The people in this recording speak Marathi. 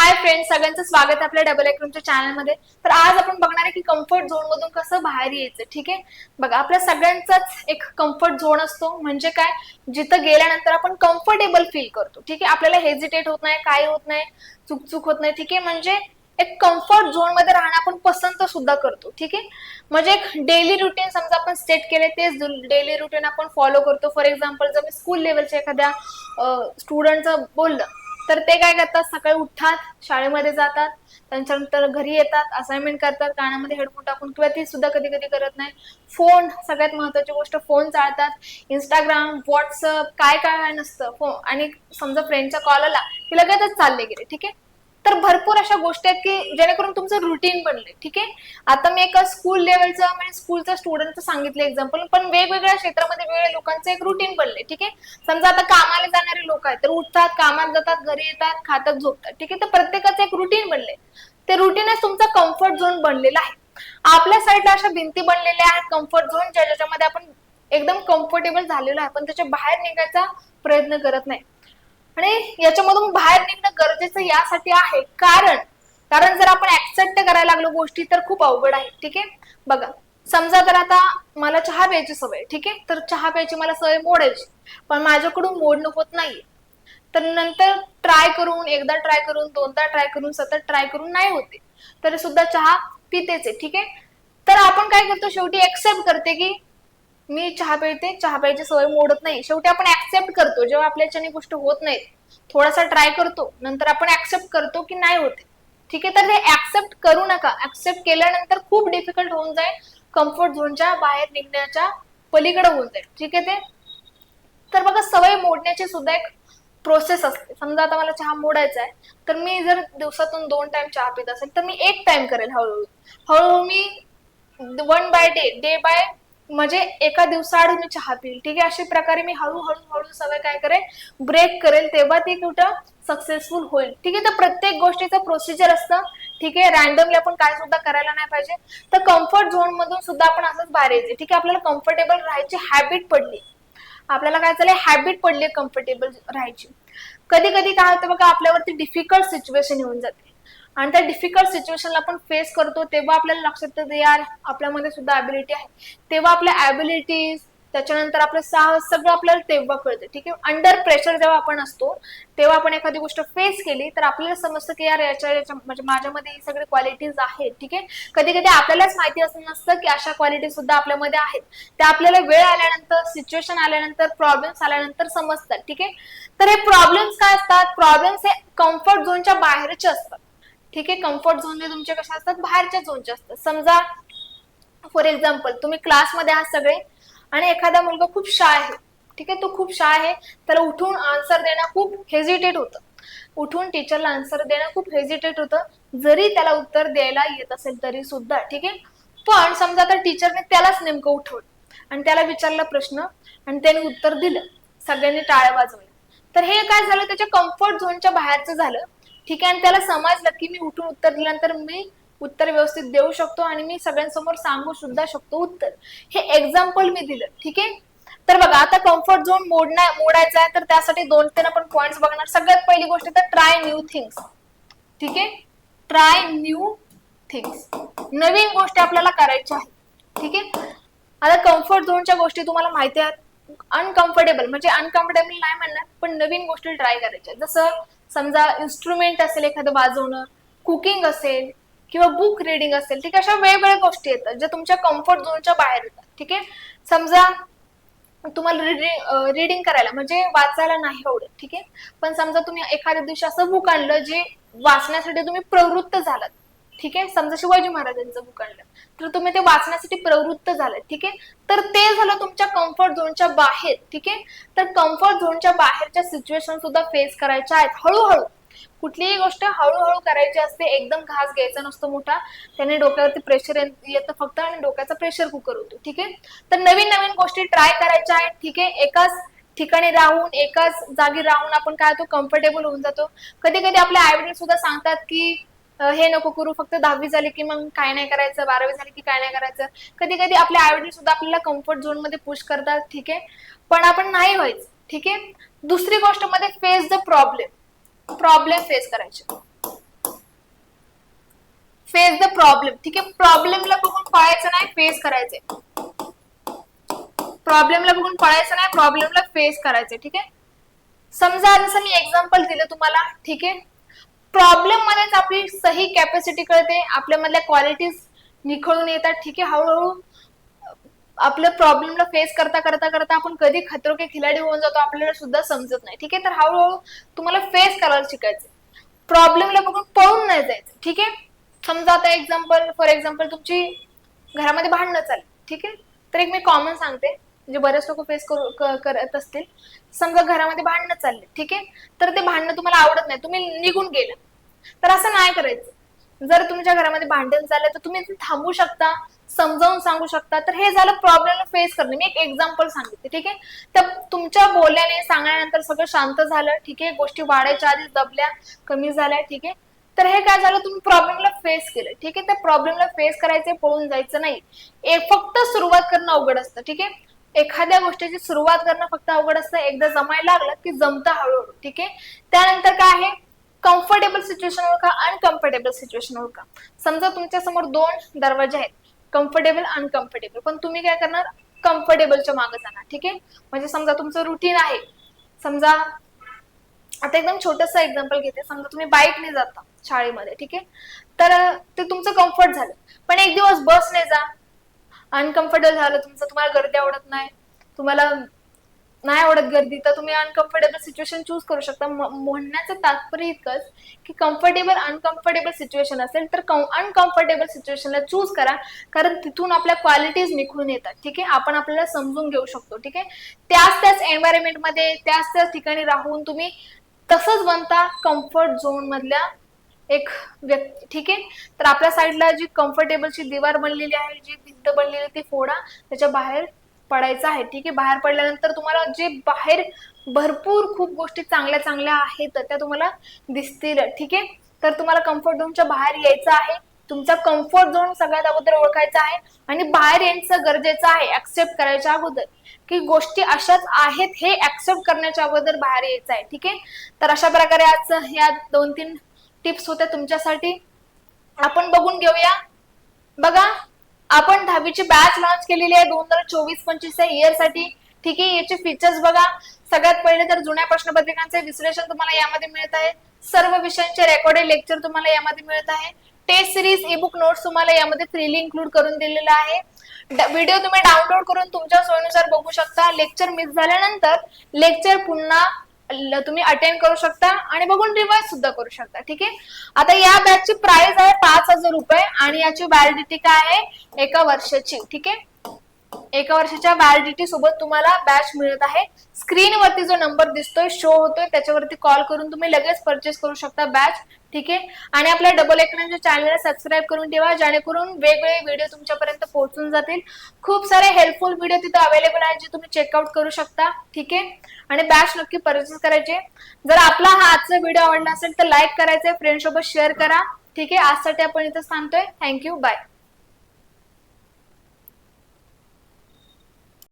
हाय फ्रेंड सगळ्यांचं स्वागत आहे आपल्या डबल च्या चॅनलमध्ये तर आज आपण बघणार आहे की कम्फर्ट झोन मधून कसं बाहेर यायचं ठीक आहे? बघा आपल्या सगळ्यांचाच एक कम्फर्ट झोन असतो. म्हणजे काय? जिथं गेल्यानंतर आपण कम्फर्टेबल फील करतो ठीक आहे? आपल्याला हेजिटेट होत नाही काय होत नाही चुकचुक होत नाही ठीक आहे? म्हणजे एक कम्फर्ट झोनमध्ये राहणं आपण पसंत सुद्धा करतो ठीक आहे? म्हणजे एक डेली रुटीन समजा आपण सेट केले तेच डेली रुटीन आपण फॉलो करतो. फॉर एक्झाम्पल जर मी स्कूल लेवलच्या एखाद्या स्टुडंटचं बोललं तर ते काय करतात? सकाळी उठतात शाळेमध्ये जातात त्यांच्यानंतर घरी येतात असाइनमेंट करतात कानामध्ये हेडफोन टाकून किंवा ती सुद्धा कधी कधी करत नाही. फोन सगळ्यात महत्वाची गोष्ट फोन चालतात. इंस्टाग्राम व्हॉट्सअप काय काय नसतं. फोन आणि समजा फ्रेंडचा कॉल आला की लगेचच चालले गेले ठीक आहे? तर भरपूर अशा गोष्टी आहेत की जेणेकरून तुमचं रुटीन बनले ठीक आहे? आता मी एका स्कूल लेवलचं म्हणजे स्कूलचं स्टुडंटचं सांगितलं एक्झाम्पल पण वेगवेगळ्या क्षेत्रामध्ये वेगवेगळ्या लोकांचं एक रुटीन बनले ठीक आहे? समजा आता कामाला जाणारे लोक आहेत तर उठतात कामाला जातात घरी येतात खातात झोपतात ठीक आहे? तर प्रत्येकाचं एक रुटीन बनले. ते रुटीनच तुमचा कम्फर्ट झोन बनलेला आहे. आपल्या साईडला अशा भिंती बनलेल्या आहेत कम्फर्ट झोन ज्याच्यामध्ये आपण एकदम कम्फर्टेबल झालेलो आहे पण त्याच्या बाहेर निघायचा प्रयत्न करत नाही. आणि याच्यामधून बाहेर निघणं गरजेचं यासाठी आहे. कारण कारण जर आपण ऍक्सेप्ट करायला लागलो गोष्टी तर खूप अवघड आहे. ठीक आहे? बघा समजा तर आता मला चहा प्यायची सवय ठीक आहे? तर चहा प्यायची मला सवय मोडायची. पण माझ्याकडून मोडणं होत नाहीये. तर नंतर ट्राय करून एकदा ट्राय करून दोनदा ट्राय करून सतत ट्राय करून नाही होते. तरी सुद्धा चहा पितेच आहे ठीक आहे? तर आपण काय करतो? शेवटी एक्सेप्ट करते की मी चहा पिळते चहा प्यायची सवय मोडत नाही. शेवटी आपण ऍक्सेप्ट करतो. जेव्हा आपल्याच्याने गोष्ट होत नाही थोडासा ट्राय करतो. नंतर आपण ऍक्सेप्ट करतो की नाही होते ठीक आहे तर हे ऍक्सेप्ट करू नका. ऍक्सेप्ट केल्यानंतर खूप डिफिकल्ट होऊन जाईल. कम्फर्ट झोनच्या बाहेर निघण्याच्या पलीकडे होऊन जाईल. ठीक आहे ते? तर बघा सवय मोडण्याची सुद्धा एक प्रोसेस असते. समजा आता मला चहा मोडायचा आहे तर मी जर दिवसातून दोन टाइम चहा पित असेल तर मी एक टाइम करेल हळूहळू. हळूहळू मी one by day day by म्हणजे एका दिवसाआड मी चहा पिईल. ठीक आहे? अशा प्रकारे मी हळूहळू हळू सवय काय करेल ब्रेक करेल तेव्हा ती कुठं सक्सेसफुल होईल. ठीक आहे? तर प्रत्येक गोष्टीचं प्रोसिजर असतं. ठीक आहे? रॅन्डमली आपण काय सुद्धा करायला नाही पाहिजे. तर कम्फर्ट झोन मधून सुद्धा आपण असंच बाहेर यायचे. ठीक आहे? आपल्याला कम्फर्टेबल राहायची हॅबिट पडली. आपल्याला काय चाललंय हॅबिट पडली कम्फर्टेबल राहायची. कधी कधी काय होतं बघा? आपल्यावरती डिफिकल्ट सिच्युएशन येऊन जाते. आणि त्या डिफिकल्ट सिच्युएशनला आपण फेस करतो तेव्हा आपल्याला लक्षात येतं यार आपल्यामध्ये सुद्धा ऍबिलिटी आहे. तेव्हा आपल्या ऍबिलिटीज त्याच्यानंतर आपलं साहस सगळं आपल्याला तेव्हा कळतं ठीक आहे? अंडर प्रेशर जेव्हा आपण असतो तेव्हा आपण एखादी गोष्ट फेस केली तर आपल्याला समजतं की यार याच्या याच्या म्हणजे माझ्यामध्ये ही सगळे क्वालिटीज आहेत ठीक आहे? कधी कधी आपल्यालाच माहिती असं नसतं की अशा क्वालिटी सुद्धा आपल्यामध्ये आहेत. त्या आपल्याला वेळ आल्यानंतर सिच्युएशन आल्यानंतर प्रॉब्लेम्स आल्यानंतर समजतात ठीक आहे? तर हे प्रॉब्लेम्स काय असतात? प्रॉब्लेम्स हे कम्फर्ट झोनच्या बाहेरचे असतात. ठीक आहे कम्फर्ट झोन तुमचे कसे असतात? बाहेरच्या झोनच्या असतात. समजा फॉर एक्झाम्पल तुम्ही क्लासमध्ये आहात सगळे आणि एखादा मुलगा खूप शाय आहे. ठीक आहे तो खूप शाय आहे त्याला उठून आन्सर देणं खूप हेजिटेट होतं. उठून टीचरला आन्सर देणं खूप हेजिटेट होतं. जरी त्याला उत्तर द्यायला येत असेल तरी सुद्धा ठीक आहे? पण समजा तर टीचरने त्यालाच नेमकं उठवलं आणि त्याला विचारला प्रश्न आणि त्याने उत्तर दिलं सगळ्यांनी टाळ्या वाजवल्या. तर हे काय झालं? त्याच्या कम्फर्ट झोनच्या बाहेरचं झालं. ठीक आहे आणि त्याला समजलं की मी उठून उत्तर दिल्यानंतर मी उत्तर व्यवस्थित देऊ शकतो आणि मी सगळ्यांसमोर सांगू सुद्धा शकतो उत्तर. हे एक्झाम्पल मी दिलं ठीक आहे? तर बघा आता कम्फर्ट झोन मोडण्या मोडायचा आहे तर त्यासाठी दोन तीन आपण पॉइंट बघणार. सगळ्यात पहिली गोष्ट तर ट्राय न्यू थिंग्स ठीक आहे? ट्राय न्यू थिंग्स नवीन गोष्टी आपल्याला करायच्या आहेत. ठीक आहे? आता कम्फर्ट झोनच्या गोष्टी तुम्हाला माहिती आहेत. अनकम्फर्टेबल म्हणजे अनकम्फर्टेबल नाही म्हणणार पण नवीन गोष्टी ट्राय करायच्या जसं समजा इन्स्ट्रुमेंट असेल एखादं वाजवणं कुकिंग असेल किंवा बुक रिडिंग असेल ठीक आहे अशा वेगवेगळ्या गोष्टी येतात ज्या तुमच्या कम्फर्ट झोनच्या बाहेर येतात ठीक आहे? समजा तुम्हाला रिडिंग रिडिंग करायला म्हणजे वाचायला नाही आवडत ठीक आहे? पण समजा तुम्ही एखाद्या दिवशी असं बुक आणलं जे वाचण्यासाठी तुम्ही प्रवृत्त झालात ठीक आहे? समजा शिवाजी महाराजांचं बुक तर तुम्ही ते वाचण्यासाठी प्रवृत्त झालं ठीक आहे? तर ते झालं तुमच्या कम्फर्ट झोनच्या बाहेर ठीक आहे? तर कम्फर्ट झोनच्या बाहेरच्या सिच्युएशन सुद्धा फेस करायच्या आहेत हळूहळू. कुठलीही गोष्ट हळूहळू करायची असते एकदम घास घ्यायचा नसतो मोठा. त्याने डोक्यावरती प्रेशर येतं फक्त आणि डोक्याचा प्रेशर कुकर होतो ठीक आहे? तर नवीन नवीन गोष्टी ट्राय करायच्या आहेत ठीक आहे? एकाच ठिकाणी राहून एकाच जागी राहून आपण काय होतो कम्फर्टेबल होऊन जातो. कधी कधी आपले आईवडील सुद्धा सांगतात की हे नको करू फक्त दहावी झाली की मग काय नाही करायचं बारावी झाली की काय नाही करायचं. कधी कधी आपले आईवडील सुद्धा आपल्याला कम्फर्ट झोनमध्ये पुश करतात ठीक आहे? पण आपण नाही व्हायचं ठीक आहे? दुसरी गोष्टमध्ये face the problem problem face करायचे. फेस द प्रॉब्लेम ठीक आहे? प्रॉब्लेमला बघून पळायचं नाही फेस करायचे प्रॉब्लेमला बघून पळायचं नाही प्रॉब्लेमला फेस करायचे ठीक आहे? समजा जसं मी एक्झाम्पल दिलं तुम्हाला ठीक आहे? प्रॉब्लेम मध्येच आपली सही कॅपॅसिटी कळते. आपल्यामधल्या क्वालिटीज निखळून येतात. ठीक आहे हळूहळू आपल्या प्रॉब्लेमला फेस करता करता करता आपण कधी खतरो के खिलाडी होऊन जातो आपल्याला सुद्धा समजत नाही. ठीक आहे तर हळूहळू तुम्हाला फेस करायला शिकायचं प्रॉब्लेमला बघून पळून नाही जायचं. ठीक आहे? समजा आता एक्झाम्पल फॉर एक्झाम्पल तुमची घरामध्ये भांडणं चालली. ठीक आहे? तर एक मी कॉमन सांगते. म्हणजे बरेच लोक फेस करू करत असतील. समजा घरामध्ये भांडणं चालले ठीक आहे? तर ते भांडणं तुम्हाला आवडत नाही. तुम्ही निघून गेलं. तर असं नाही करायचं. जर तुमच्या घरामध्ये भांडण झालं तर तुम्ही थांबू शकता समजावून सांगू शकता. तर हे झालं प्रॉब्लेम फेस करणे. मी एक एक्झाम्पल सांगितले ठीक आहे? तर तुमच्या बोलण्याने सांगण्यानंतर सगळं शांत झालं ठीक आहे? गोष्टी वाढायच्या आधी दबल्या कमी झाल्या ठीक आहे? तर हे काय झालं? तुम्ही प्रॉब्लेमला फेस केलं ठीक आहे? त्या प्रॉब्लेमला फेस करायचं पळून जायचं नाही. एक फक्त सुरुवात करणं अवघड असतं ठीक आहे? एखाद्या गोष्टीची सुरुवात करणं फक्त अवघड असतं. एकदा जमायला लागलं की जमतं हळूहळू ठीक आहे? त्यानंतर काय आहे? कम्फर्टेबल सिच्युएशन ओळखा अनकम्फर्टेबल सिच्युएशन ओळखा. समजा तुमच्यासमोर दोन दरवाजे आहेत. कम्फर्टेबल अनकम्फर्टेबल पण तुम्ही काय करणार? कम्फर्टेबलच्या मागे जाणार ठीक आहे? म्हणजे समजा तुमचं रुटीन आहे. समजा आता एकदम छोटस एक्झाम्पल घेते. समजा तुम्ही बाईकने जाता शाळेमध्ये ठीक आहे? तर ते तुमचं कम्फर्ट झालं. पण एक दिवस बसने जा. अनकम्फर्टेबल झालं तुमचं तुम्हाला गर्दी आवडत नाही तुम्हाला नाही आवडत गर्दी तर तुम्ही अनकम्फर्टेबल सिच्युएशन चूज करू शकता. म- म्हणण्याचं तात्पर्य इतकंच की कम्फर्टेबल अनकम्फर्टेबल सिच्युएशन असेल तर अनकम्फर्टेबल सिच्युएशनला चूज करा. कारण तिथून आपल्या क्वालिटीज निघून येतात. ठीक आहे? आपण आपल्याला समजून घेऊ शकतो. ठीक आहे? त्याच त्याच एन्व्हायरमेंटमध्ये त्याच त्याच ठिकाणी राहून तुम्ही तसंच बनता कम्फर्ट झोन मधल्या एक व्यक्ती ठीक आहे? तर आपल्या साईडला जी कम्फर्टेबलची दिवार बनलेली आहे जी भिंत बनलेली आहे ती फोडा. त्याच्या बाहेर पडायचं आहे ठीक आहे? बाहेर पडल्यानंतर तुम्हाला जे बाहेर भरपूर खूप गोष्टी चांगल्या चांगल्या आहेत त्या तुम्हाला दिसतील ठीक आहे? तर तुम्हाला कम्फर्ट झोनच्या बाहेर यायचं आहे. तुमचा कम्फर्ट झोन सगळ्यात अगोदर ओळखायचा आहे आणि बाहेर यायचं गरजेचं आहे ऍक्सेप्ट करायच्या अगोदर. की गोष्टी अशाच आहेत हे ऍक्सेप्ट करण्याच्या अगोदर बाहेर यायचं आहे ठीक आहे? तर अशा प्रकारे आज या दोन तीन टिप्स होत्या तुमच्यासाठी. आपण बघून घेऊया. बघा आपण दहावीची बॅच लॉन्च केलेली आहे दोन हजार चोवीस पंचवीस या इयरसाठी. ठीक आहे याचे फीचर्स बघा. सगळ्यात पहिले तर जुन्या प्रश्नपत्रिकांचे विश्लेषण तुम्हाला यामध्ये मिळत आहे. सर्व विषयांचे रेकॉर्डेड लेक्चर तुम्हाला यामध्ये मिळत आहे. Test series e book notes तुम्हाला यामध्ये फ्रीली इन्क्लूड करून दिलेला आहे. व्हिडिओ तुम्ही डाउनलोड करून तुमच्या सोयीनुसार बघू शकता. लेक्चर मिस झाल्यानंतर लेक्चर पुन्हा तुम्ही अटेंड करू शकता आणि बघून रिवाइज सुद्धा करू शकता ठीक आहे? आता या बॅचची प्राइस आहे पाच हजार रुपये आणि याची व्हॅलिडिटी काय आहे? एका वर्षाची ठीक आहे? एका वर्षाच्या व्हॅलिडिटी सोबत तुम्हाला बॅच मिळत आहे. स्क्रीनवरती जो नंबर दिसतोय शो होतोय त्याच्यावरती कॉल करून तुम्ही लगेच परचेस करू शकता बॅच ठीक आहे? आणि आपल्या डबल एकरांच्या चॅनलला सबस्क्राईब करून ठेवा जेणेकरून वेगवेगळे व्हिडिओ तुमच्यापर्यंत पोहोचून जातील. खूप सारे हेल्पफुल व्हिडिओ तिथे अवेलेबल आहेत जे तुम्ही चेकआउट करू शकता. ठीक आहे? आणि बॅच नक्की परचेस करायचे. जर आपला हा आजचा व्हिडिओ आवडला असेल तर लाईक करायचं फ्रेंड सोबत शेअर करा. ठीक आहे? आजसाठी आपण इथं थांबतोय. Thank you bye